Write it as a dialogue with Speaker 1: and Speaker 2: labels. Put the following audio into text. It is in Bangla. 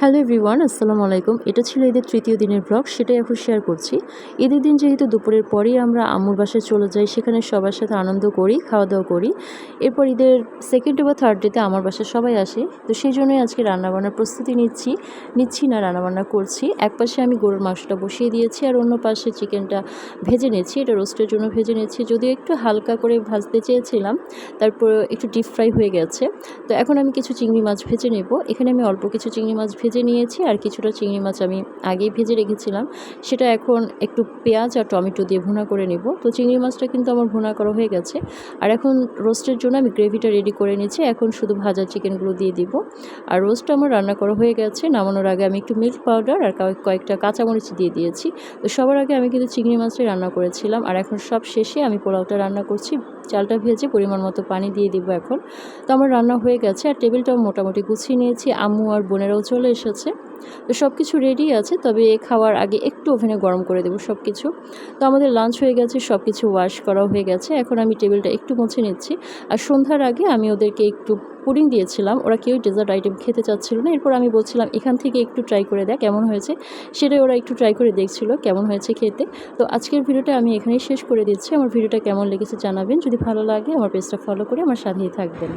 Speaker 1: হ্যালো এভরিওয়ান, আসসালামু আলাইকুম। এটা ছিল ঈদের তৃতীয় দিনের ব্লগ, সেটাই এখন শেয়ার করছি। ঈদের দিন যেহেতু দুপুরের পরেই আমরা আম্মুর বাসায় চলে যাই, সেখানে সবার সাথে আনন্দ করি খাওয়া দাওয়া করি। এরপর ঈদের সেকেন্ড বা থার্ড ডেতে আমার বাসায় সবাই আসে। তো সেই জন্যই আজকে রান্নাবান্নার প্রস্তুতি নিচ্ছি নিচ্ছি না রান্নাবান্না করছি। এক পাশে আমি গরুর মাংসটা বসিয়ে দিয়েছি, আর অন্য পাশে চিকেনটা ভেজে নিয়েছি। এটা রোস্টের জন্য ভেজে নিয়েছি। যদিও একটু হালকা করে ভাজতে চেয়েছিলাম, তারপর একটু ডিপ ফ্রাই হয়ে গেছে। তো এখন আমি কিছু চিংড়ি মাছ ভেজে নেব। এখানে আমি অল্প কিছু চিংড়ি মাছ ভেজে নিয়েছি আর কিছুটা চিংড়ি মাছ আমি আগেই ভেজে রেখেছিলাম। সেটা এখন একটু পেঁয়াজ আর টমেটো দিয়ে ভুনা করে নেব। তো চিংড়ি মাছটা কিন্তু আমার ভুনা করা হয়ে গেছে। আর এখন রোস্টের জন্য আমি গ্রেভিটা রেডি করে নিয়েছি। এখন শুধু ভাজা চিকেনগুলো দিয়ে দিব। আর রোস্টটা আমার রান্না করা হয়ে গেছে। নামানোর আগে আমি একটু মিল্ক পাউডার আর কয়েক- কয়েকটা কাঁচামরিচ দিয়ে দিয়েছি। তো সবার আগে আমি কিন্তু চিংড়ি মাছটাই রান্না করেছিলাম। আর এখন সব শেষে আমি পোলাওটা রান্না করছি। চালটা ভেজে পরিমাণ মতো পানি দিয়ে দিব এখন। তো আমার রান্না হয়ে গেছে। আর টেবিলটাও মোটামুটি গুছিয়ে নিয়েছি। আম্মু আর বোনেরাও চলে এসেছে। তো সব কিছু রেডি আছে, তবে খাওয়ার আগে একটু ওভেনে গরম করে দেবো সব কিছু তো আমাদের লাঞ্চ হয়ে গেছে সব কিছু ওয়াশ করা হয়ে গেছে। এখন আমি টেবিলটা একটু মুছে নিচ্ছি। আর সন্ধ্যার আগে আমি ওদেরকে একটু পুডিং দিয়েছিলাম। ওরা কেউই ডেজার্ট আইটেম খেতে চাচ্ছিল না। এরপর আমি বলছিলাম, এখান থেকে একটু ট্রাই করে দেখ, কেমন হয়েছে? সেটাই ওরা একটু ট্রাই করে দেখছিল, কেমন হয়েছে খেতে। তো আজকের ভিডিওটা আমি এখানেই শেষ করে দিচ্ছি। আমার ভিডিওটা কেমন লেগেছে জানাবেন। যদি ভালো লাগে, আমার পেজটা ফলো করে আমার সাথেই থাকবেন।